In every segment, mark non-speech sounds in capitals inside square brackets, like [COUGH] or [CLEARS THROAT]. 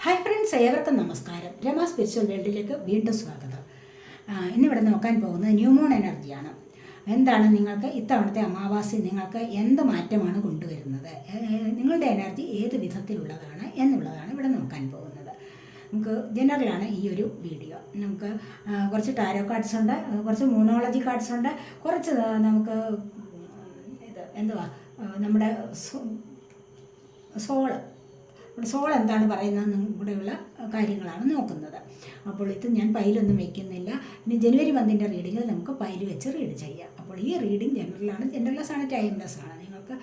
Hi friends ഏവർക്കും നമസ്കാരം. Rama spiritual വേൾഡിലേക്ക് വീണ്ടും സ്വാഗതം. ഇന്നിവിടെ നോക്കാൻ പോകുന്നത് ന്യൂമോൺ എനർജിയാണ്. എന്താണ് നിങ്ങൾക്ക് ഇത്തവണത്തെ അമാവാസി നിങ്ങൾക്ക് എന്ത് മാറ്റമാണ് കൊണ്ടുവരുന്നത്? നിങ്ങളുടെ എനർജി ഏത് വിധത്തിലുള്ളതാണ് എന്നുള്ളതാണ് ഇവിടെ നോക്കാൻ പോകുന്നത്. നമുക്ക് ജനറലാണ് ഈ ഒരു വീഡിയോ. നമുക്ക് കുറച്ച് ടാരോ കാർഡ്സ് ഉണ്ട് കുറച്ച് മൂണോളജി കാർഡ്സ് ഉണ്ട് കുറച്ച് നമുക്ക് ഇത് എന്തുവാ നമ്മുടെ സോൾ ഇവിടെ സോൾ എന്താണ് പറയുന്നതെന്നും കൂടെയുള്ള കാര്യങ്ങളാണ് നോക്കുന്നത്. അപ്പോൾ ഇത് ഞാൻ പൈലൊന്നും വയ്ക്കുന്നില്ല ഇനി ജനുവരി മന്തിന്റെ റീഡിങ്ങിൽ നമുക്ക് പൈൽ വെച്ച് റീഡ് ചെയ്യാം. അപ്പോൾ ഈ റീഡിങ് ജനറലാണ് ജനറൽലെസ് ആണ് ടൈംലെസ് ആണ്. നിങ്ങൾക്ക്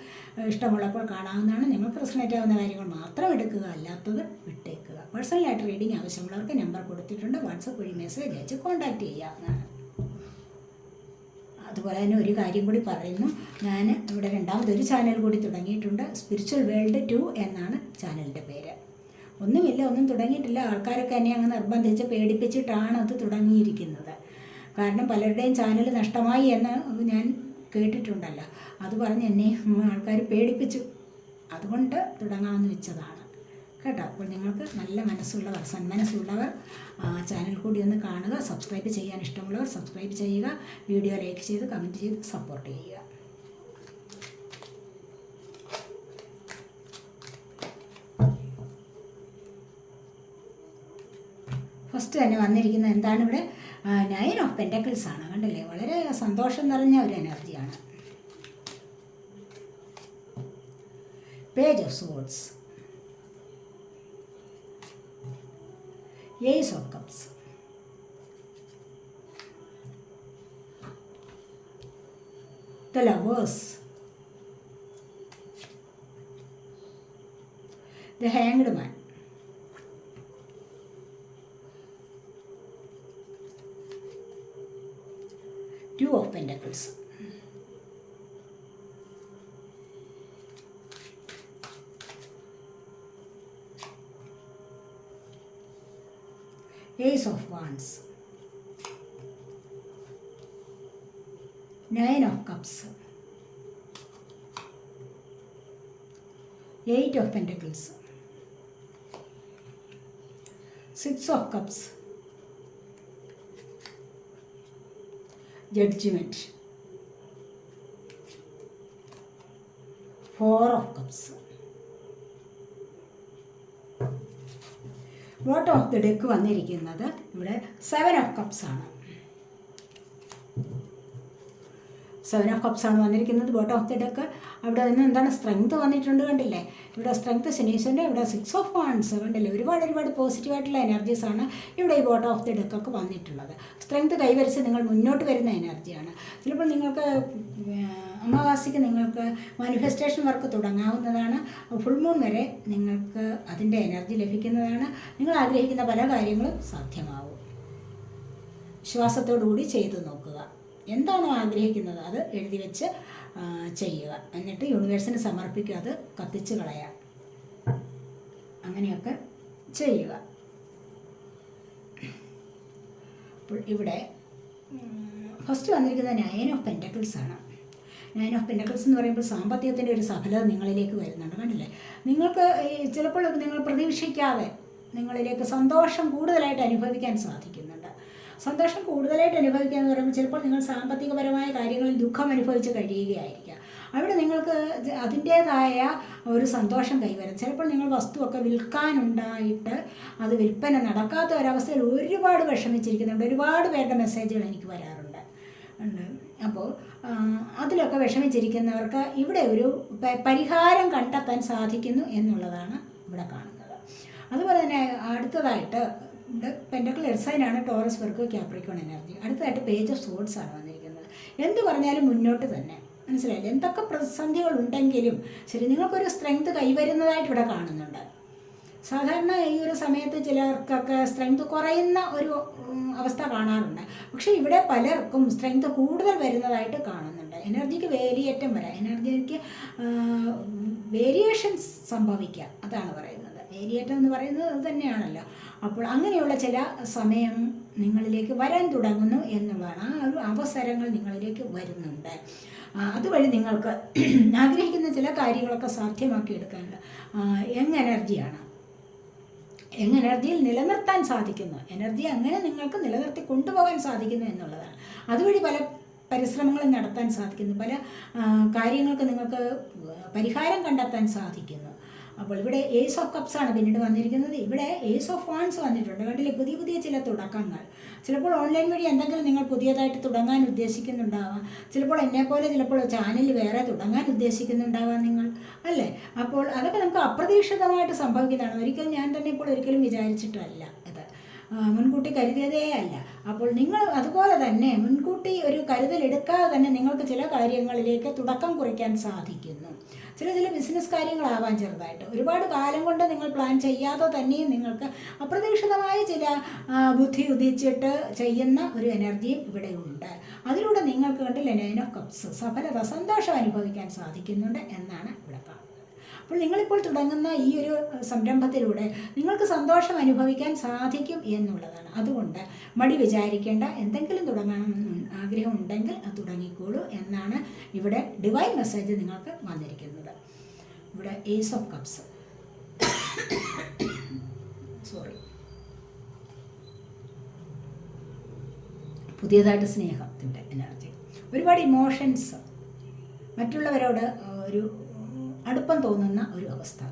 ഇഷ്ടമുള്ളപ്പോൾ കാണാവുന്നതാണ്. നിങ്ങൾ റെസണേറ്റ് ആവുന്ന കാര്യങ്ങൾ മാത്രം എടുക്കുക. അല്ലാത്തത് വിട്ടേക്കുക. പേഴ്സണലായിട്ട് റീഡിങ് ആവശ്യമുള്ളവർക്ക് നമ്പർ കൊടുത്തിട്ടുണ്ട്. വാട്സപ്പ് വഴി മെസ്സേജ് അയച്ച് കോൺടാക്റ്റ് ചെയ്യാവുന്നതാണ്. അതുപോലെ തന്നെ ഒരു കാര്യം കൂടി പറയുന്നു. ഞാൻ ഇവിടെ രണ്ടാമതൊരു ചാനൽ കൂടി തുടങ്ങിയിട്ടുണ്ട്. സ്പിരിച്വൽ വേൾഡ് ടു എന്നാണ് ചാനലിന്റെ പേര്. ഒന്നുമില്ല ഒന്നും തുടങ്ങിയിട്ടില്ല. ആൾക്കാരൊക്കെ എന്നെ അങ്ങ് നിർബന്ധിച്ച് പേടിപ്പിച്ചിട്ടാണ് അത് തുടങ്ങിയിരിക്കുന്നത്. കാരണം പലരുടെയും ചാനൽ നഷ്ടമായി എന്ന് ഞാൻ കേട്ടിട്ടുണ്ടല്ലോ. അത് പറഞ്ഞ് എന്നെ ആൾക്കാർ പേടിപ്പിച്ചു. അതുകൊണ്ട് തുടങ്ങാമെന്ന് വെച്ചതാണ്. കേട്ടോ. അപ്പോൾ നിങ്ങൾക്ക് നല്ല മനസ്സുള്ളവർ സന്മനസ്സുള്ളവർ ചാനൽ കൂടി ഒന്ന് കാണുക. സബ്സ്ക്രൈബ് ചെയ്യാൻ ഇഷ്ടമുള്ളവർ സബ്സ്ക്രൈബ് ചെയ്യുക. വീഡിയോ ലൈക്ക് ചെയ്ത് കമന്റ് ചെയ്ത് സപ്പോർട്ട് ചെയ്യുക. ഫസ്റ്റ് തന്നെ വന്നിരിക്കുന്നത് എന്താണ് ഇവിടെ? നയൻ ഓഫ് പെന്റക്കിൾസ് ആണ്. കണ്ടില്ലേ? വളരെ സന്തോഷം നിറഞ്ഞ ഒരു എനർജിയാണ് page of souls Of Cups. The Lovers. The Hanged Man. Nine of Cups. Eight of Pentacles. Six of Cups. Judgment. Four of Cups. Bottom of the deck വന്നിരിക്കുന്നത് ഇവിടെ സെവൻ ഓഫ് കപ്സ് ആണ് സെവൻ ഓഫ് കപ്സാണ് വന്നിരിക്കുന്നത്. Bottom of the deck അവിടെ നിന്ന് എന്താണ് strength വന്നിട്ടുണ്ട് കണ്ടില്ലേ? ഇവിടെ സ്ട്രെങ്ത് ശനീശ്വരന്റെ ഇവിടെ സിക്സ് ഓഫ് വൺസ് കണ്ടില്ലേ? ഒരുപാട് ഒരുപാട് പോസിറ്റീവായിട്ടുള്ള എനർജീസാണ് ഇവിടെ ഈ ബോട്ടം ഓഫ് ദി ഡെക്കൊക്കെ വന്നിട്ടുള്ളത്. സ്ട്രെങ്ത് കൈവരിച്ച് നിങ്ങൾ മുന്നോട്ട് വരുന്ന എനർജിയാണ് ചിലപ്പോൾ നിങ്ങൾക്ക് അമാവാസിക്ക് നിങ്ങൾക്ക് മാനിഫെസ്റ്റേഷൻ വർക്ക് തുടങ്ങാവുന്നതാണ്. ഫുൾ മൂൺ വരെ നിങ്ങൾക്ക് അതിന്റെ എനർജി ലഭിക്കുന്നതാണ്. നിങ്ങൾ ആഗ്രഹിക്കുന്ന പല കാര്യങ്ങളും സാധ്യമാവും. വിശ്വാസത്തോടുകൂടി ചെയ്തു നോക്കുക. എന്താണോ ആഗ്രഹിക്കുന്നത് അത് എഴുതി വെച്ച് ചെയ്യുക. എന്നിട്ട് യൂണിവേഴ്സിന് സമർപ്പിക്കുക അത് കത്തിച്ച് കളയാം. അങ്ങനെയൊക്കെ ചെയ്യുക. അപ്പോൾ ഇവിടെ ഫസ്റ്റ് വന്നിരിക്കുന്നത് നയൻ ഓഫ് പെന്റക്കിൾസ് ആണ്. നയൻ ഓഫ് പെന്റക്കിൾസ് എന്ന് പറയുമ്പോൾ സാമ്പത്തികത്തിന്റെ ഒരു സഫലത നിങ്ങളിലേക്ക് വരുന്നുണ്ട്. കണ്ടില്ലേ? നിങ്ങൾക്ക് ചിലപ്പോൾ നിങ്ങൾ പ്രതീക്ഷിക്കാതെ നിങ്ങളിലേക്ക് സന്തോഷം കൂടുതലായിട്ട് അനുഭവിക്കാൻ സാധിക്കുന്നുണ്ട് സന്തോഷം കൂടുതലായിട്ട് അനുഭവിക്കുക എന്ന് പറയുമ്പോൾ ചിലപ്പോൾ നിങ്ങൾ സാമ്പത്തികപരമായ കാര്യങ്ങളിൽ ദുഃഖം അനുഭവിച്ച് കഴിയുകയായിരിക്കാം. അവിടെ നിങ്ങൾക്ക് അതിന്റേതായ ഒരു സന്തോഷം കൈവരും. ചിലപ്പോൾ നിങ്ങൾ വസ്തുവൊക്കെ വിൽക്കാനുണ്ടായിട്ട് അത് വിൽപ്പന നടക്കാത്ത ഒരവസ്ഥയിൽ ഒരുപാട് വിഷമിച്ചിരിക്കുന്നുണ്ട്. ഒരുപാട് പേരുടെ മെസ്സേജുകൾ എനിക്ക് വരാറുണ്ട്. ഉണ്ട്. അപ്പോൾ അതിലൊക്കെ വിഷമിച്ചിരിക്കുന്നവർക്ക് ഇവിടെ ഒരു പരിഹാരം കണ്ടെത്താൻ സാധിക്കുന്നു എന്നുള്ളതാണ് ഇവിടെ കാണുന്നത്. അതുപോലെ തന്നെ അടുത്തതായിട്ട് ഇവിടെ പെന്റക്കിൾ എർസൈനാണ് ടോറസ് വർക്ക് ക്യാപ്രിക്കോൺ എനർജി അടുത്തതായിട്ട് പേജ് ഓഫ് സോഡ്സ് ആണ് വന്നിരിക്കുന്നത്. എന്ത് പറഞ്ഞാലും മുന്നോട്ട് തന്നെ. മനസ്സിലായില്ല? എന്തൊക്കെ പ്രതിസന്ധികൾ ഉണ്ടെങ്കിലും ശരി നിങ്ങൾക്കൊരു സ്ട്രെങ്ത് കൈവരുന്നതായിട്ട് ഇവിടെ കാണുന്നുണ്ട്. സാധാരണ ഈ ഒരു സമയത്ത് ചിലർക്കൊക്കെ സ്ട്രെങ്ത് കുറയുന്ന ഒരു അവസ്ഥ കാണാറുണ്ട്. പക്ഷേ ഇവിടെ പലർക്കും സ്ട്രെങ്ത് കൂടുതൽ വരുന്നതായിട്ട് കാണുന്നുണ്ട്. എനർജിക്ക് വേരിയേറ്റം വരാം. എനർജിക്ക് വേരിയേഷൻസ് സംഭവിക്കാം. അതാണ് പറയുന്നത്. വേരിയേറ്റം എന്ന് പറയുന്നത് അത് തന്നെയാണല്ലോ. അപ്പോൾ അങ്ങനെയുള്ള ചില സമയം നിങ്ങളിലേക്ക് വരാൻ തുടങ്ങുന്നു എന്നുള്ളതാണ് ആ ഒരു അവസരങ്ങൾ നിങ്ങളിലേക്ക് വരുന്നുണ്ട്. അതുവഴി നിങ്ങൾക്ക് [CLEARS THROAT] ആഗ്രഹിക്കുന്ന ചില കാര്യങ്ങളൊക്കെ സാധ്യമാക്കി എടുക്കാനുണ്ട് യങ് എനർജിയാണ്. യങ് എനർജിയിൽ നിലനിർത്താൻ സാധിക്കുന്നു. എനർജി അങ്ങനെ നിങ്ങൾക്ക് നിലനിർത്തി കൊണ്ടുപോകാൻ സാധിക്കുന്നു എന്നുള്ളതാണ്. അതുവഴി പല പരിശ്രമങ്ങളും നടത്താൻ സാധിക്കുന്നു. പല കാര്യങ്ങൾക്ക് നിങ്ങൾക്ക് പരിഹാരം കണ്ടെത്താൻ സാധിക്കുന്നു. അപ്പോൾ ഇവിടെ ഏസ് ഓഫ് കപ്സ് ആണ് പിന്നീട് വന്നിരിക്കുന്നത്. ഇവിടെ ഏസ് ഓഫ് വാൺസ് വന്നിട്ടുണ്ട്. കണ്ടില്ലേ? പുതിയ പുതിയ ചില തുടക്കങ്ങൾ. ചിലപ്പോൾ ഓൺലൈൻ വഴി എന്തെങ്കിലും നിങ്ങൾ പുതിയതായിട്ട് തുടങ്ങാൻ ഉദ്ദേശിക്കുന്നുണ്ടാവാം. ചിലപ്പോൾ എന്നെപ്പോലെ ചിലപ്പോൾ ചാനൽ വേറെ തുടങ്ങാൻ ഉദ്ദേശിക്കുന്നുണ്ടാവാം നിങ്ങൾ. അല്ലേ? അപ്പോൾ അതൊക്കെ നമുക്ക് അപ്രതീക്ഷിതമായിട്ട് സംഭവിക്കുന്നതാണ്. ഒരിക്കലും ഞാൻ തന്നെ ഇപ്പോൾ ഒരിക്കലും വിചാരിച്ചിട്ടല്ല. മുൻകൂട്ടി കരുതിയതേ അല്ല. അപ്പോൾ നിങ്ങൾ അതുപോലെ തന്നെ മുൻകൂട്ടി ഒരു കരുതൽ എടുക്കാതെ തന്നെ നിങ്ങൾക്ക് ചില കാര്യങ്ങളിലേക്ക് തുടക്കം കുറിക്കാൻ സാധിക്കുന്നു. ചില ചില ബിസിനസ് കാര്യങ്ങളാവാൻ ചെറുതായിട്ട്. ഒരുപാട് കാലം കൊണ്ട് നിങ്ങൾ പ്ലാൻ ചെയ്യാതെ തന്നെയും നിങ്ങൾക്ക് അപ്രതീക്ഷിതമായ ചില ബുദ്ധി ഉദിച്ചിട്ട് ചെയ്യുന്ന ഒരു എനർജിയും ഇവിടെ ഉണ്ട്. അതിലൂടെ നിങ്ങൾക്ക് കണ്ടില്ല നൈൻ ഓഫ് കപ്സ് സഫലത സന്തോഷം അനുഭവിക്കാൻ സാധിക്കുന്നുണ്ട് എന്നാണ് ഇവിടെ കാണുന്നത് അപ്പോൾ നിങ്ങളിപ്പോൾ തുടങ്ങുന്ന ഈ ഒരു സംരംഭത്തിലൂടെ നിങ്ങൾക്ക് സന്തോഷം അനുഭവിക്കാൻ സാധിക്കും എന്നുള്ളതാണ്. അതുകൊണ്ട് മടി വിചാരിക്കേണ്ട എന്തെങ്കിലും തുടങ്ങണം ആഗ്രഹം ഉണ്ടെങ്കിൽ അത് തുടങ്ങിക്കോളൂ എന്നാണ് ഇവിടെ ഡിവൈൻ മെസ്സേജ് നിങ്ങൾക്ക് വന്നിരിക്കുന്നത്. ഇവിടെ ഏസ് ഓഫ് കപ്സ് സോറി പുതിയതായിട്ട് സ്നേഹത്തിന്റെ എനർജി ഒരുപാട് ഇമോഷൻസ് മറ്റുള്ളവരോട് ഒരു അടുപ്പം തോന്നുന്ന ഒരു അവസ്ഥ.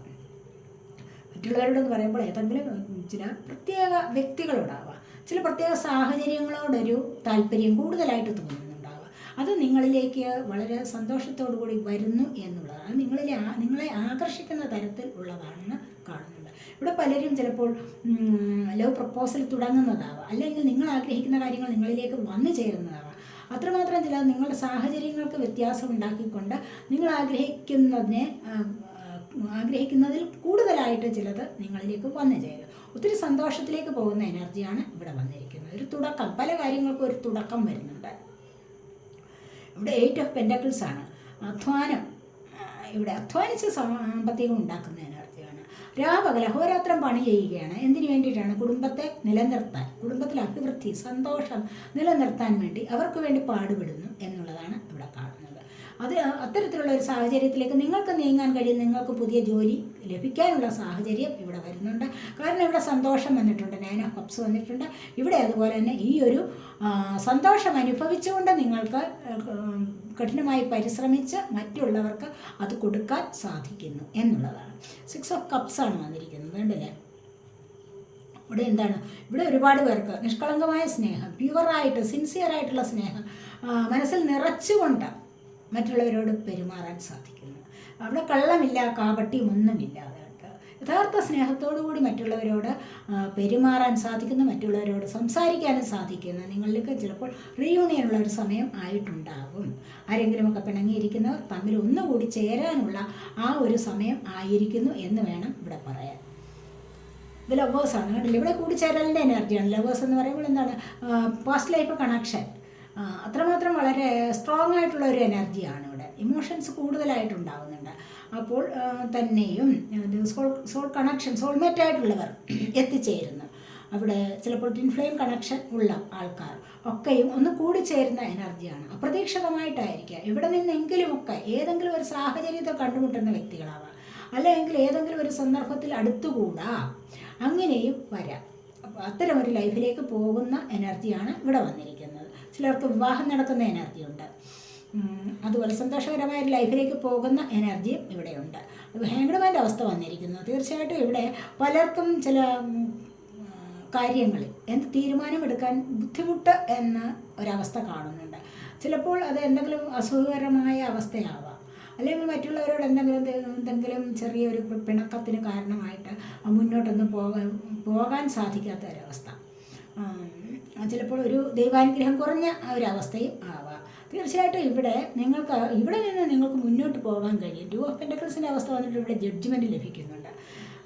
മറ്റുള്ളവരോടെന്ന് പറയുമ്പോൾ ഏതെങ്കിലും ചില പ്രത്യേക വ്യക്തികളോടാവാം. ചില പ്രത്യേക സാഹചര്യങ്ങളോടൊരു താല്പര്യം കൂടുതലായിട്ട് തോന്നുന്നുണ്ടാവാം. അത് നിങ്ങളിലേക്ക് വളരെ കൂടി വരുന്നു എന്നുള്ളതാണ്. നിങ്ങളിലെ നിങ്ങളെ ആകർഷിക്കുന്ന തരത്തിൽ ഉള്ളതാണെന്ന് കാണുന്നുണ്ട്. ഇവിടെ പലരും ചിലപ്പോൾ ലവ് പ്രപ്പോസൽ തുടങ്ങുന്നതാവാം. അല്ലെങ്കിൽ നിങ്ങൾ ആഗ്രഹിക്കുന്ന കാര്യങ്ങൾ നിങ്ങളിലേക്ക് വന്നു ചേരുന്നതാവാം. അത്രമാത്രം ചില നിങ്ങളുടെ സാഹചര്യങ്ങൾക്ക് വ്യത്യാസം ഉണ്ടാക്കിക്കൊണ്ട് നിങ്ങൾ ആഗ്രഹിക്കുന്നതിനെ ആഗ്രഹിക്കുന്നതിൽ കൂടുതലായിട്ട് ചിലത് നിങ്ങളിലേക്ക് വന്നു ചേരും. ഒത്തിരി സന്തോഷത്തിലേക്ക് പോകുന്ന എനർജിയാണ് ഇവിടെ വന്നിരിക്കുന്നത്. ഒരു തുടക്കം പല കാര്യങ്ങൾക്കും ഒരു തുടക്കം വരുന്നുണ്ട്. ഇവിടെ എയ്റ്റ് ഓഫ് പെൻഡക്കിൾസ് ആണ്. അധ്വാനം ഇവിടെ അധ്വാനിച്ച് സാമ്പത്തികം ഉണ്ടാക്കുന്ന എനർജിയാണ് രാപകൽ അഹോരാത്രം പണി ചെയ്യുകയാണ്. എന്തിനു വേണ്ടിയിട്ടാണ്? കുടുംബത്തെ നിലനിർത്താൻ കുടുംബത്തിലെ അഭിവൃദ്ധി സന്തോഷം നിലനിർത്താൻ വേണ്ടി അവർക്ക് വേണ്ടി പാടുപെടുന്നു എന്നുള്ളതാണ് ഇവിടെ കാണുന്നത്. അത് അത്തരത്തിലുള്ള ഒരു സാഹചര്യത്തിലേക്ക് നിങ്ങൾക്ക് നീങ്ങാൻ കഴിയും നിങ്ങൾക്ക് പുതിയ ജോലി ലഭിക്കാനുള്ള സാഹചര്യം ഇവിടെ വരുന്നുണ്ട്. കാരണം ഇവിടെ സന്തോഷം വന്നിട്ടുണ്ട് നയൻ ഓഫ് കപ്സ് വന്നിട്ടുണ്ട്. ഇവിടെ അതുപോലെ തന്നെ ഈ ഒരു സന്തോഷം അനുഭവിച്ചുകൊണ്ട് നിങ്ങൾക്ക് കഠിനമായി പരിശ്രമിച്ച് മറ്റുള്ളവർക്ക് അത് കൊടുക്കാൻ സാധിക്കുന്നു എന്നുള്ളതാണ്. സിക്സ് ഓഫ് കപ്സ് ആണ് വന്നിരിക്കുന്നത് ഉണ്ടല്ലേ ഇവിടെ എന്താണ്? ഇവിടെ ഒരുപാട് പേർക്ക് നിഷ്കളങ്കമായ സ്നേഹം പ്യുവറായിട്ട് സിൻസിയറായിട്ടുള്ള സ്നേഹം മനസ്സിൽ നിറച്ചുകൊണ്ട് മറ്റുള്ളവരോട് പെരുമാറാൻ സാധിക്കുന്നു. അവിടെ കള്ളമില്ല കാപട്യം ഒന്നുമില്ലാതെ യഥാർത്ഥ സ്നേഹത്തോടു കൂടി മറ്റുള്ളവരോട് പെരുമാറാൻ സാധിക്കുന്നു മറ്റുള്ളവരോട് സംസാരിക്കാനും സാധിക്കുന്നു. നിങ്ങളിലേക്ക് ചിലപ്പോൾ റീയൂണിയനുള്ള ഒരു സമയം ആയിട്ടുണ്ടാകും. ആരെങ്കിലുമൊക്കെ പിണങ്ങിയിരിക്കുന്നവർ തമ്മിൽ ഒന്നുകൂടി ചേരാനുള്ള ആ ഒരു സമയം ആയിരിക്കുന്നു എന്ന് വേണം ഇവിടെ പറയാൻ. ഇത് ലവേഴ്സാണ് കണ്ടില്ല? ഇവിടെ കൂടിച്ചേരലിന്റെ എനർജിയാണ് ലവേഴ്സ് എന്ന് പറയുമ്പോൾ എന്താണ്? പാസ്റ്റ് ലൈഫ് കണക്ഷൻ അത്രമാത്രം വളരെ സ്ട്രോങ് ആയിട്ടുള്ള ഒരു എനർജിയാണ് ഇവിടെ. ഇമോഷൻസ് കൂടുതലായിട്ടുണ്ടാകുന്നുണ്ട് അപ്പോൾ തന്നെയും സോൾ സോൾ കണക്ഷൻ സോൾമേറ്റ് ആയിട്ടുള്ളവർ [CLEARS THROAT] എത്തിച്ചേരുന്നു. അവിടെ ചിലപ്പോൾ ടിൻ ഫ്ലെയിം കണക്ഷൻ ഉള്ള ആൾക്കാർ ഒക്കെയും ഒന്ന് കൂടിച്ചേരുന്ന എനർജിയാണ് അപ്രതീക്ഷിതമായിട്ടായിരിക്കുക ഇവിടെ നിന്നെങ്കിലുമൊക്കെ ഏതെങ്കിലും ഒരു സാഹചര്യത്തിൽ കണ്ടുമുട്ടുന്ന വ്യക്തികളാവാം. അല്ലെങ്കിൽ ഏതെങ്കിലും ഒരു സന്ദർഭത്തിൽ അടുത്തുകൂടാ. അങ്ങനെയും വരാം. അപ്പോൾ അത്തരം ഒരു ലൈഫിലേക്ക് പോകുന്ന എനർജിയാണ് ഇവിടെ വന്നിരിക്കുന്നത്. ചിലർക്ക് വിവാഹം നടക്കുന്ന എനർജിയുണ്ട് അതുപോലെ സന്തോഷകരമായ ലൈഫിലേക്ക് പോകുന്ന എനർജിയും ഇവിടെയുണ്ട് ഹാങ്ഡ്മാന്റെ അവസ്ഥ വന്നിരിക്കുന്നു. തീർച്ചയായിട്ടും ഇവിടെ പലർക്കും ചില കാര്യങ്ങളിൽ എന്ത് തീരുമാനമെടുക്കാൻ ബുദ്ധിമുട്ട് എന്ന ഒരവസ്ഥ കാണുന്നുണ്ട്. ചിലപ്പോൾ അത് എന്തെങ്കിലും അസുഖകരമായ അവസ്ഥയാവാം. അല്ലെങ്കിൽ മറ്റുള്ളവരോട് എന്തെങ്കിലും എന്തെങ്കിലും ചെറിയൊരു പിണക്കത്തിന് കാരണമായിട്ട് മുന്നോട്ടൊന്നും പോകാൻ പോകാൻ സാധിക്കാത്ത ഒരവസ്ഥ. ചിലപ്പോൾ ഒരു ദൈവാനുഗ്രഹം കുറഞ്ഞ ഒരവസ്ഥയും ആവാം. തീർച്ചയായിട്ടും ഇവിടെ നിങ്ങൾക്ക് ഇവിടെ നിന്ന് നിങ്ങൾക്ക് മുന്നോട്ട് പോകാൻ കഴിയും. ടു ഓഫ് പെൻഡക്കൽസിന്റെ അവസ്ഥ വന്നിട്ട് ഇവിടെ ജഡ്ജ്മെന്റ് ലഭിക്കുന്നുണ്ട്.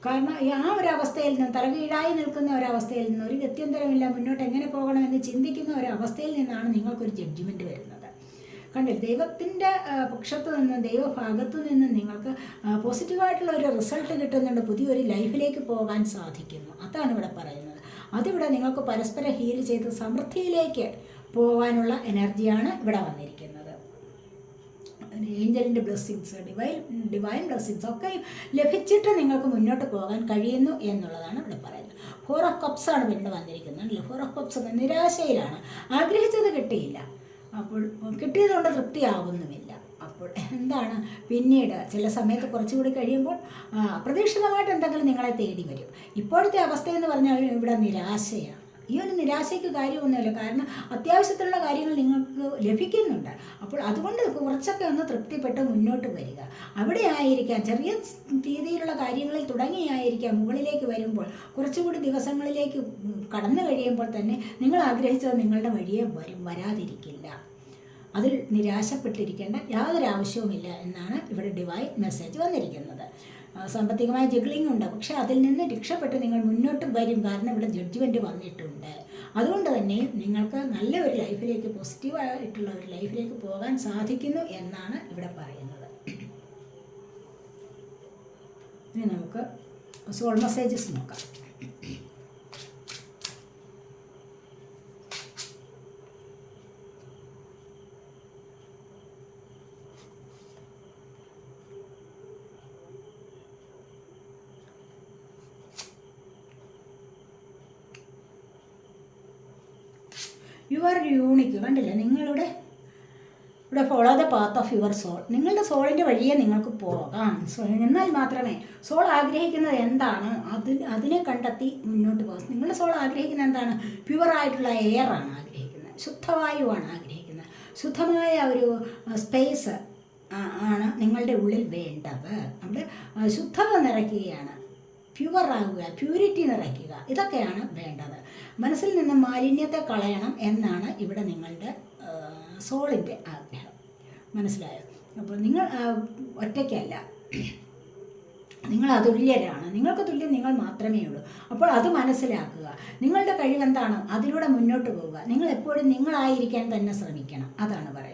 കാരണം ആ ഒരു അവസ്ഥയിൽ നിന്ന് തലകീഴായി നിൽക്കുന്ന ഒരവസ്ഥയിൽ നിന്ന് ഒരു ഗത്യന്തരമില്ല മുന്നോട്ട് എങ്ങനെ പോകണമെന്ന് ചിന്തിക്കുന്ന ഒരവസ്ഥയിൽ നിന്നാണ് നിങ്ങൾക്കൊരു ജഡ്ജ്മെന്റ് വരുന്നത്. കണ്ടില്ല? ദൈവത്തിന്റെ പക്ഷത്തു നിന്ന് ദൈവഭാഗത്തു നിന്ന് നിങ്ങൾക്ക് പോസിറ്റീവായിട്ടുള്ള ഒരു റിസൾട്ട് കിട്ടുന്നുണ്ട് പുതിയൊരു ലൈഫിലേക്ക് പോകാൻ സാധിക്കുന്നു. അതാണ് ഇവിടെ പറയുന്നത്. അതിവിടെ നിങ്ങൾക്ക് പരസ്പരം ഹീൽ ചെയ്ത് സമൃദ്ധിയിലേക്ക് പോകാനുള്ള എനർജിയാണ് ഇവിടെ വന്നിരിക്കുന്നത്. ഏഞ്ചലിന്റെ ബ്ലെസ്സിങ്സ് ഡിവൈൻ ഡിവൈൻ ബ്ലെസ്സിങ്സ് ഒക്കെ ലഭിച്ചിട്ട് നിങ്ങൾക്ക് മുന്നോട്ട് പോകാൻ കഴിയുന്നു എന്നുള്ളതാണ് ഇവിടെ പറയുന്നത്. ഫോർ ഓഫ് കപ്സ് ആണ് വന്നിരിക്കുന്നത് അല്ലേ? ഫോർ ഓഫ് കപ്സ് നിരാശയിലാണ്. ആഗ്രഹിച്ചത് കിട്ടിയില്ല. അപ്പോൾ കിട്ടിയതുകൊണ്ട് തൃപ്തിയാവുന്നുമില്ല. അപ്പോൾ എന്താണ് പിന്നീട്? ചില സമയത്ത് കുറച്ചുകൂടി കഴിയുമ്പോൾ അപ്രതീക്ഷിതമായിട്ട് എന്തെങ്കിലും നിങ്ങളെ തേടി വരും. ഇപ്പോഴത്തെ അവസ്ഥ എന്ന് പറഞ്ഞാൽ ഇവിടെ നിരാശയാണ്. ഈ ഒരു നിരാശയ്ക്ക് കാര്യമൊന്നുമില്ല. കാരണം അത്യാവശ്യത്തിലുള്ള കാര്യങ്ങൾ നിങ്ങൾക്ക് ലഭിക്കുന്നുണ്ട്. അപ്പോൾ അതുകൊണ്ട് കുറച്ചൊക്കെ ഒന്ന് തൃപ്തിപ്പെട്ട് മുന്നോട്ട് വരിക. അവിടെ ആയിരിക്കാം ചെറിയ രീതിയിലുള്ള കാര്യങ്ങളിൽ തുടങ്ങിയായിരിക്കാം മുകളിലേക്ക് വരുമ്പോൾ. കുറച്ചുകൂടി ദിവസങ്ങളിലേക്ക് കടന്നു കഴിയുമ്പോൾ തന്നെ നിങ്ങൾ ആഗ്രഹിച്ചത് നിങ്ങളുടെ വഴിയെ വരും വരാതിരിക്കില്ല. അതിൽ നിരാശപ്പെട്ടിരിക്കേണ്ട യാതൊരു ആവശ്യവുമില്ല എന്നാണ് ഇവിടെ ഡിവൈൻ മെസ്സേജ് വന്നിരിക്കുന്നത്. സാമ്പത്തികമായ ജഗ്ലിംഗ് ഉണ്ട്. പക്ഷേ അതിൽ നിന്ന് രക്ഷപ്പെട്ട് നിങ്ങൾ മുന്നോട്ട് വരും. കാരണം ഇവിടെ ജഡ്ജ്മെന്റ് വന്നിട്ടുണ്ട്. അതുകൊണ്ട് തന്നെ നിങ്ങൾക്ക് നല്ല ഒരു ലൈഫിലേക്ക് പോസിറ്റീവായിട്ടുള്ള ഒരു ലൈഫിലേക്ക് പോകാൻ സാധിക്കുന്നു എന്നാണ് ഇവിടെ പറയുന്നത്. ഇനി നമുക്ക് സോൾ മെസ്സേജസ് നോക്കാം. യു ആർ യൂണിക്ക് കണ്ടില്ലേ? നിങ്ങളുടെ ഇവിടെ follow the path of your soul നിങ്ങളുടെ സോളിന്റെ വഴിയെ നിങ്ങൾക്ക് പോകാം. എന്നാൽ മാത്രമേ സോൾ ആഗ്രഹിക്കുന്നത് എന്താണ്? അത് അതിനെ കണ്ടെത്തി മുന്നോട്ട് പോകാം. നിങ്ങളുടെ സോൾ ആഗ്രഹിക്കുന്നത് എന്താണ്? പ്യുവറായിട്ടുള്ള എയർ ആണ് ആഗ്രഹിക്കുന്നത്. ശുദ്ധവായുവാണ് ആഗ്രഹിക്കുന്നത്. ശുദ്ധമായ ഒരു സ്പേസ് ആണ് നിങ്ങളുടെ ഉള്ളിൽ വേണ്ടത്. അവിടെ ശുദ്ധത നിറയ്ക്കുകയാണ്. പ്യുവർ ആകുക പ്യൂരിറ്റി നിറയ്ക്കുക. ഇതൊക്കെയാണ് വേണ്ടത്. മനസ്സിൽ നിന്ന് മാലിന്യത്തെ കളയണം എന്നാണ് ഇവിടെ നിങ്ങളുടെ സോളിന്റെ ആഗ്രഹം. മനസ്സിലായോ? അപ്പോൾ നിങ്ങൾ ഒറ്റയ്ക്കല്ല. നിങ്ങൾ അതുല്യരാണ്. നിങ്ങൾക്ക് തുല്യം നിങ്ങൾ മാത്രമേ ഉള്ളൂ. അപ്പോൾ അത് മനസ്സിലാക്കുക. നിങ്ങളുടെ കഴിവെന്താണോ അതിലൂടെ മുന്നോട്ട് പോവുക. നിങ്ങൾ എപ്പോഴും നിങ്ങളായിരിക്കാൻ തന്നെ ശ്രമിക്കണം. അതാണ് പറയുന്നത്.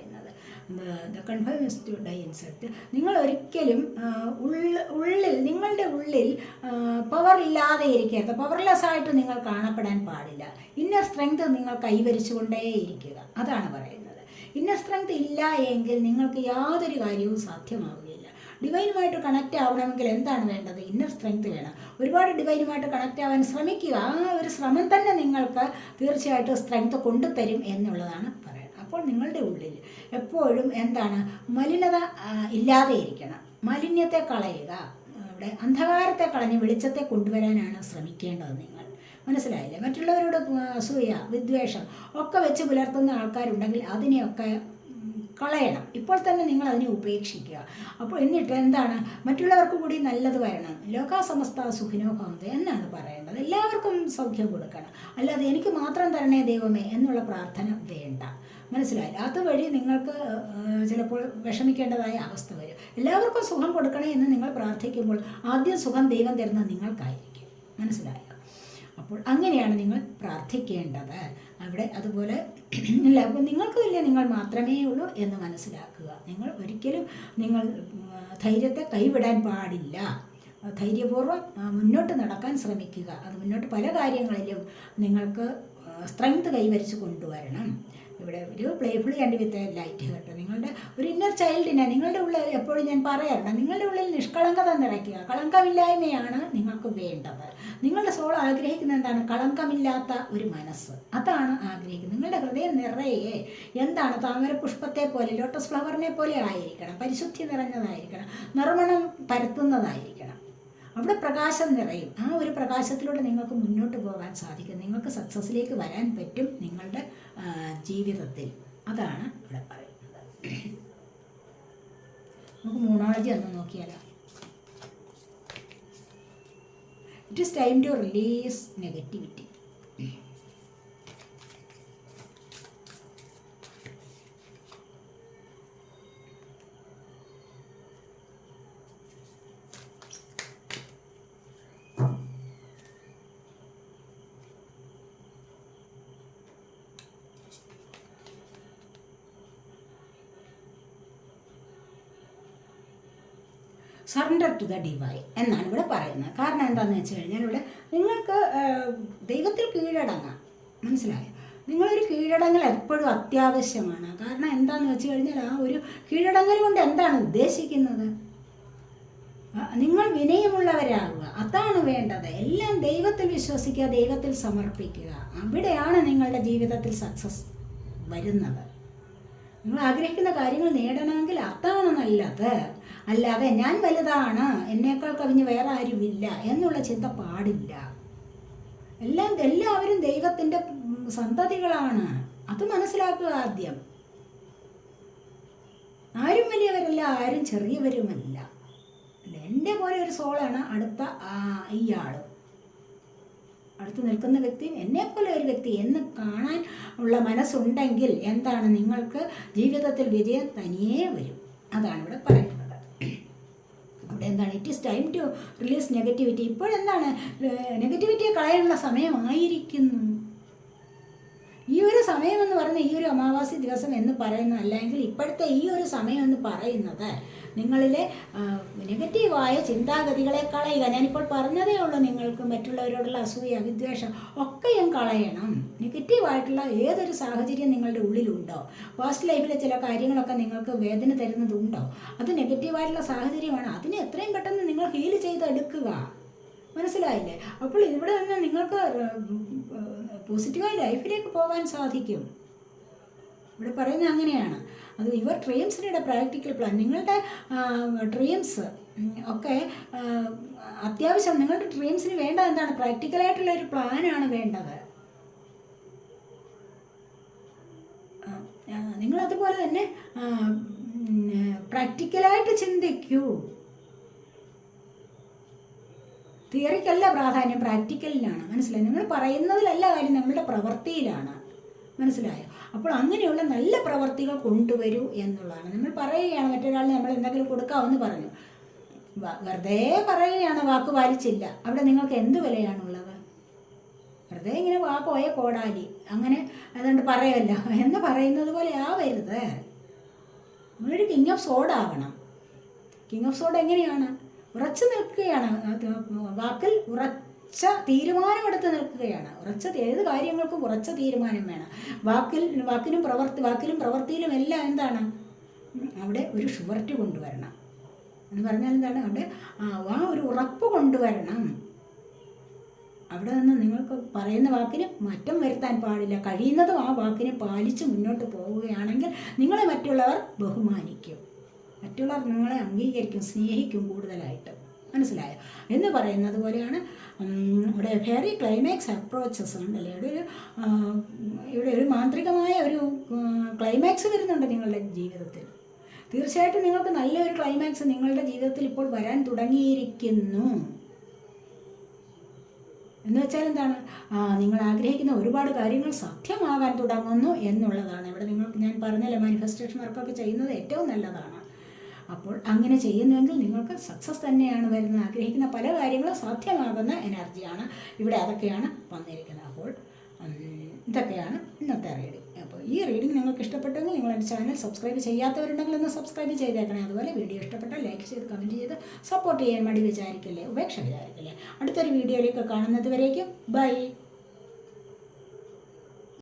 The confirms institute die insect നിങ്ങൾ ഒരിക്കലും ഉള്ളിൽ നിങ്ങളുടെ ഉള്ളിൽ പവർ ഇല്ലാതെ ഇരിക്കരുത്. പവർലെസ് ആയിട്ട് നിങ്ങൾ കാണപ്പെടാൻ പാടില്ല. ഇന്നർ സ്ട്രെങ്ത് നിങ്ങൾ കൈവരിച്ചുകൊണ്ടേയിരിക്കുക അതാണ് പറയുന്നത്. ഇന്നർ സ്ട്രെങ്ത് ഇല്ല എങ്കിൽ നിങ്ങൾക്ക് യാതൊരു കാര്യവും സാധ്യമാവുകയില്ല. ഡിവൈനുമായിട്ട് കണക്റ്റ് ആവണമെങ്കിൽ എന്താണ് വേണ്ടത്? ഇന്നർ സ്ട്രെങ്ത് വേണം. ഒരുപാട് ഡിവൈനുമായിട്ട് കണക്റ്റ് ആവാൻ ശ്രമിക്കുക. ആ ഒരു ശ്രമം തന്നെ നിങ്ങൾക്ക് തീർച്ചയായിട്ടും സ്ട്രെങ്ത് കൊണ്ടുതരും എന്നുള്ളതാണ് പറയുന്നത്. അപ്പോൾ നിങ്ങളുടെ ഉള്ളിൽ എപ്പോഴും എന്താണ്? മലിനത ഇല്ലാതെ ഇരിക്കണം. മാലിന്യത്തെ കളയുക. ഇവിടെ അന്ധകാരത്തെ കളഞ്ഞ് വെളിച്ചത്തെ കൊണ്ടുവരാനാണ് ശ്രമിക്കേണ്ടത് നിങ്ങൾ. മനസ്സിലായില്ലേ? മറ്റുള്ളവരോട് അസൂയ വിദ്വേഷം ഒക്കെ വെച്ച് പുലർത്തുന്ന ആൾക്കാരുണ്ടെങ്കിൽ അതിനെയൊക്കെ കളയണം. ഇപ്പോൾ തന്നെ നിങ്ങൾ അതിനെ ഉപേക്ഷിക്കുക. അപ്പോൾ എന്നിട്ട് എന്താണ്? മറ്റുള്ളവർക്ക് കൂടി നല്ലത് വരണം. ലോകാസമസ്ത സുഖിനോ ഭവന്ത എന്നാണ് പറയേണ്ടത്. എല്ലാവർക്കും സൗഖ്യം കൊടുക്കണം. അല്ലാതെ എനിക്ക് മാത്രം തരണേ ദൈവമേ എന്നുള്ള പ്രാർത്ഥന വേണ്ട. മനസ്സിലായില്ല അതുവഴി നിങ്ങൾക്ക് ചിലപ്പോൾ വിഷമിക്കേണ്ടതായ അവസ്ഥ വരും. എല്ലാവർക്കും സുഖം കൊടുക്കണേ എന്ന് നിങ്ങൾ പ്രാർത്ഥിക്കുമ്പോൾ ആദ്യം സുഖം ദൈവം തരുന്നത് നിങ്ങൾക്കായിരിക്കും. മനസ്സിലായോ? അപ്പോൾ അങ്ങനെയാണ് നിങ്ങൾ പ്രാർത്ഥിക്കേണ്ടത്. അവിടെ അതുപോലെ [CLEARS THROAT] ഇല്ല അപ്പോൾ നിങ്ങൾക്ക് ഇല്ല നിങ്ങൾ മാത്രമേ ഉള്ളൂ എന്ന് മനസ്സിലാക്കുക. നിങ്ങൾ ഒരിക്കലും നിങ്ങൾ ധൈര്യത്തെ കൈവിടാൻ പാടില്ല. ധൈര്യപൂർവം മുന്നോട്ട് നടക്കാൻ ശ്രമിക്കുക. അത് മുന്നോട്ട് പല കാര്യങ്ങളിലും നിങ്ങൾക്ക് സ്ട്രെങ്ത് കൈവരിച്ച് കൊണ്ടുവരണം. ഇവിടെ ഒരു പ്ലേഫുള്ളി ആൻഡ് വിത്ത് ലൈറ്റ് കേട്ടോ. നിങ്ങളുടെ ഒരു ഇന്നർ ചൈൽഡിനെ നിങ്ങളുടെ ഉള്ളിൽ എപ്പോഴും ഞാൻ പറയാറുണ്ട് നിങ്ങളുടെ ഉള്ളിൽ നിഷ്കളങ്കത നിറയ്ക്കുക. കളങ്കമില്ലായ്മയാണ് നിങ്ങൾക്ക് വേണ്ടത്. നിങ്ങളുടെ സോൾ ആഗ്രഹിക്കുന്നത് എന്താണ്? കളങ്കമില്ലാത്ത ഒരു മനസ്സ്. അതാണ് ആഗ്രഹിക്കുന്നത്. നിങ്ങളുടെ ഹൃദയം നിറയെ എന്താണ്? താമര പുഷ്പത്തെ പോലെ ലോട്ടസ് ഫ്ലവറിനെ പോലെ ആയിരിക്കണം. പരിശുദ്ധി നിറഞ്ഞതായിരിക്കണം. നിർമ്മണം പരത്തുന്നതായിരിക്കണം. അവിടെ പ്രകാശം നിറയും. ആ ഒരു പ്രകാശത്തിലൂടെ നിങ്ങൾക്ക് മുന്നോട്ട് പോകാൻ സാധിക്കും. നിങ്ങൾക്ക് സക്സസ്സിലേക്ക് വരാൻ പറ്റും നിങ്ങളുടെ ജീവിതത്തിൽ. അതാണ് ഇവിടെ പറയുന്നത്. നമുക്ക് മൂണോളജി ഒന്ന് നോക്കിയാലോ? It is time to release negativity surrender to the divine എന്നാണ് ഇവിടെ പറയുന്നത്. കാരണം എന്താണെന്ന് വെച്ച് കഴിഞ്ഞാൽ ഇവിടെ നിങ്ങൾക്ക് ദൈവത്തിൽ കീഴടങ്ങാം. മനസ്സിലായോ? നിങ്ങളൊരു കീഴടങ്ങൽ എപ്പോഴും അത്യാവശ്യമാണ്. കാരണം എന്താണെന്ന് വെച്ച് കഴിഞ്ഞാൽ ആ ഒരു കീഴടങ്ങൽ കൊണ്ട് എന്താണ് ഉദ്ദേശിക്കുന്നത്? നിങ്ങൾ വിനയമുള്ളവരാകുക. അതാണ് വേണ്ടത്. എല്ലാം ദൈവത്തിൽ വിശ്വസിക്കുക ദൈവത്തിൽ സമർപ്പിക്കുക. അവിടെയാണ് നിങ്ങളുടെ ജീവിതത്തിൽ സക്സസ് വരുന്നത്. നിങ്ങൾ ആഗ്രഹിക്കുന്ന കാര്യങ്ങൾ നേടണമെങ്കിൽ അതാണ് നല്ലത്. അല്ലാതെ ഞാൻ വലുതാണ് എന്നേക്കാൾ കവിഞ്ഞ് വേറെ ആരുമില്ല എന്നുള്ള ചിന്ത പാടില്ല. എല്ലാം എല്ലാവരും ദൈവത്തിന്റെ സന്തതികളാണ്. അത് മനസ്സിലാക്കുക ആദ്യം. ആരും വലിയവരല്ല ആരും ചെറിയവരുമല്ല. എന്റെ പോലെ ഒരു സോളാണ് അടുത്ത ഇയാൾ അടുത്ത് നിൽക്കുന്ന വ്യക്തി എന്നെ പോലെ ഒരു വ്യക്തി എന്ന് കാണാൻ ഉള്ള മനസ്സുണ്ടെങ്കിൽ എന്താണ് നിങ്ങൾക്ക് ജീവിതത്തിൽ വിജയം? തനിയേ വരും. അതാണ് ഇവിടെ പറയുന്നത്. ഇവിടെ എന്താണ്? It is time to release negativity ഇപ്പോഴെന്താണ് നെഗറ്റിവിറ്റിയെ കളയാനുള്ള സമയമായിരിക്കുന്നു ഈ ഒരു സമയം എന്ന് പറയുന്ന ഈ ഒരു അമാവാസി ദിവസം എന്ന് പറയുന്നത് അല്ലെങ്കിൽ ഇപ്പോഴത്തെ ഈ ഒരു സമയം എന്ന് പറയുന്നത് നിങ്ങളിലെ നെഗറ്റീവായ ചിന്താഗതികളെ കളയുക ഞാനിപ്പോൾ പറഞ്ഞതേ ഉള്ളൂ നിങ്ങൾക്ക് മറ്റുള്ളവരോടുള്ള അസൂയ വിദ്വേഷം ഒക്കെയും കളയണം നെഗറ്റീവായിട്ടുള്ള ഏതൊരു സാഹചര്യം നിങ്ങളുടെ ഉള്ളിലുണ്ടോ പാസ്റ്റ് ലൈഫിലെ ചില കാര്യങ്ങളൊക്കെ നിങ്ങൾക്ക് വേദന തരുന്നതുണ്ടോ അത് നെഗറ്റീവായിട്ടുള്ള സാഹചര്യമാണ് അതിനെ എത്രയും പെട്ടെന്ന് നിങ്ങൾ ഹീൽ ചെയ്തെടുക്കുക മനസ്സിലായില്ലേ അപ്പോൾ ഇവിടെ നിന്ന് നിങ്ങൾക്ക് പോസിറ്റീവായി ലൈഫിലേക്ക് പോകാൻ സാധിക്കും ഇവിടെ പറയുന്നത് അങ്ങനെയാണ്. അത് യുവർ ഡ്രീംസിനുടെ പ്രാക്ടിക്കൽ പ്ലാൻ. നിങ്ങളുടെ ഡ്രീംസ് ഒക്കെ അത്യാവശ്യം നിങ്ങളുടെ ഡ്രീംസിന് വേണ്ട എന്താണ്? പ്രാക്ടിക്കലായിട്ടുള്ള ഒരു പ്ലാനാണ് വേണ്ടത്. നിങ്ങളതുപോലെ തന്നെ പ്രാക്ടിക്കലായിട്ട് ചിന്തിക്കൂ. തിയറിക്കല്ല പ്രാധാന്യം പ്രാക്ടിക്കലിലാണ് മനസ്സിലായി? നിങ്ങൾ പറയുന്നതിലല്ല കാര്യം നമ്മളുടെ പ്രവൃത്തിയിലാണ്. മനസ്സിലായോ? അപ്പോൾ അങ്ങനെയുള്ള നല്ല പ്രവർത്തികൾ കൊണ്ടുവരൂ എന്നുള്ളതാണ്. നമ്മൾ പറയുകയാണ് മറ്റൊരാളിന് നമ്മൾ എന്തെങ്കിലും കൊടുക്കാമെന്ന് പറഞ്ഞു. വെറുതെ പറയുകയാണ് വാക്ക് പാലിച്ചില്ല അവിടെ നിങ്ങൾക്ക് എന്ത് വിലയാണുള്ളത് വെറുതെ ഇങ്ങനെ വാ പോയ കോടാലി. അങ്ങനെ അതുകൊണ്ട് പറയല്ല. എന്ന് പറയുന്നത് പോലെ ആവരുത്. നമ്മളൊരു കിങ് ഓഫ് സോഡ് ആവണം കിങ് ഓഫ് സോഡ് എങ്ങനെയാണ്? ഉറച്ചു നിൽക്കുകയാണ്. വാക്കിൽ വാക്കിൽ ഉറച്ച തീരുമാനമെടുത്ത് നിൽക്കുകയാണ്. ഉറച്ച ഏത് കാര്യങ്ങൾക്കും ഉറച്ച തീരുമാനം വേണം. വാക്കിൽ വാക്കിനും പ്രവർത്തി വാക്കിലും പ്രവൃത്തിയിലും എല്ലാം എന്താണ്? അവിടെ ഒരു ഷുവർട്ടി കൊണ്ടുവരണം. എന്ന് പറഞ്ഞാൽ എന്താണ്? അവിടെ ആ ഒരു ഉറപ്പ് കൊണ്ടുവരണം. അവിടെ നിന്ന് നിങ്ങൾക്ക് പറയുന്ന വാക്കിന് മാറ്റം വരുത്താൻ പാടില്ല. കഴിയുന്നതും ആ വാക്കിനെ പാലിച്ച് മുന്നോട്ട് പോവുകയാണെങ്കിൽ നിങ്ങളെ മറ്റുള്ളവർ ബഹുമാനിക്കും. മറ്റുള്ളവർ നിങ്ങളെ അംഗീകരിക്കും സ്നേഹിക്കും കൂടുതലായിട്ട്. മനസ്സിലായോ? എന്ന് പറയുന്നത് പോലെയാണ് ഇവിടെ ഫെയറി ക്ലൈമാക്സ് അപ്രോച്ചസ് ഉണ്ടല്ലേ ഇവിടെ ഒരു ഇവിടെ ഒരു മാന്ത്രികമായ ഒരു ക്ലൈമാക്സ് വരുന്നുണ്ട് നിങ്ങളുടെ ജീവിതത്തിൽ. തീർച്ചയായിട്ടും നിങ്ങൾക്ക് നല്ലൊരു ക്ലൈമാക്സ് നിങ്ങളുടെ ജീവിതത്തിൽ ഇപ്പോൾ വരാൻ തുടങ്ങിയിരിക്കുന്നു. എന്ന് വെച്ചാൽ എന്താണ്? നിങ്ങൾ ആഗ്രഹിക്കുന്ന ഒരുപാട് കാര്യങ്ങൾ സത്യമാകാൻ തുടങ്ങുന്നു എന്നുള്ളതാണ്. ഇവിടെ നിങ്ങൾക്ക് ഞാൻ പറഞ്ഞല്ലോ മാനിഫെസ്റ്റേഷൻ വർക്കൊക്കെ ചെയ്യുന്നത് ഏറ്റവും നല്ലതാണ്. അപ്പോൾ അങ്ങനെ ചെയ്യുന്നുവെങ്കിൽ നിങ്ങൾക്ക് സക്സസ് തന്നെയാണ് വരുന്നത്. ആഗ്രഹിക്കുന്ന പല കാര്യങ്ങളും സാധ്യമാകുന്ന എനർജിയാണ് ഇവിടെ അതൊക്കെയാണ് വന്നിരിക്കുന്നത്. അപ്പോൾ ഇതൊക്കെയാണ് ഇന്നത്തെ റീഡിംഗ് അപ്പോൾ ഈ റീഡിംഗ് നിങ്ങൾക്ക് ഇഷ്ടപ്പെട്ടെങ്കിൽ നിങ്ങൾ എന്റെ ചാനൽ സബ്സ്ക്രൈബ് ചെയ്യാത്തവരുണ്ടെങ്കിൽ ഒന്ന് സബ്സ്ക്രൈബ് ചെയ്തേക്കണേ. അതുപോലെ വീഡിയോ ഇഷ്ടപ്പെട്ടാൽ ലൈക്ക് ചെയ്ത് കമന്റ് ചെയ്ത് സപ്പോർട്ട് ചെയ്യാൻ വേണ്ടി വിചാരിക്കില്ലേ? ഉപേക്ഷ വിചാരിക്കില്ലേ? അടുത്തൊരു വീഡിയോയിലേക്ക് കാണുന്നത് വരേക്കും ബൈ